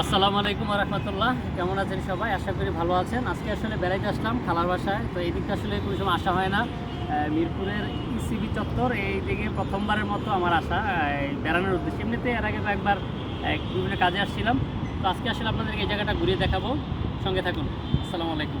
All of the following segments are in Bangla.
আসসালামু আলাইকুম রহমতুল্লাহ। কেমন আছেন সবাই? আশা করি ভালো আছেন। আজকে আসলে বেড়াইতে আসলাম খালার বাসায়। তো এই দিকটা আসলে কোনো সময় আসা হয় না। মিরপুরের ইসিবি চত্বর, এই দিকে প্রথমবারের মতো আমার আসা। বেড়ানোর উদ্দেশ্যে। এমনিতে এর আগে একবার বিভিন্ন কাজে আসছিলাম। তো আজকে আসলে আপনাদেরকে এই জায়গাটা ঘুরিয়ে দেখাবো। সঙ্গে থাকুন। আসসালামু আলাইকুম।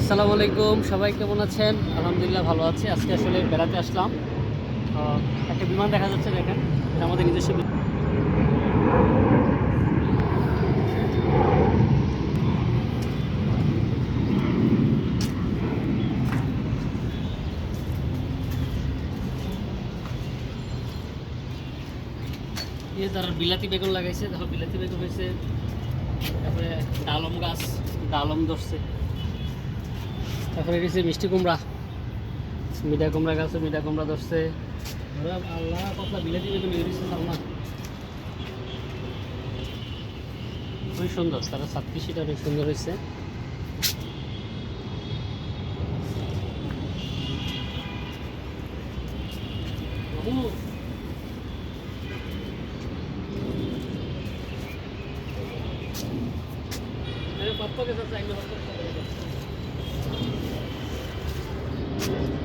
আসসালামু আলাইকুম, সবাই কেমন আছেন? আলহামদুলিল্লাহ ভালো আছি। আজকে আসলে বেড়াতে আসলাম। একটা বিমান দেখা যাচ্ছে দেখেন, এটা আমাদের নিজস্ব এই তারা বিলাতি বেগুন লাগাইছে, দেখো বিলাতি বেগুন হয়েছে, তারপরে ডালম গাছ, ডালম ধরছে। তারপরে গেছে মিষ্টি কুমড়া। মিঠা কুমড়া গাছে মিঠা কুমড়া ধরছে। আল্লাহ কথা খুবই সুন্দর, তারা সাতত্রিশটা অনেক সুন্দর হয়েছে। পাপ্পাকে একদম usual.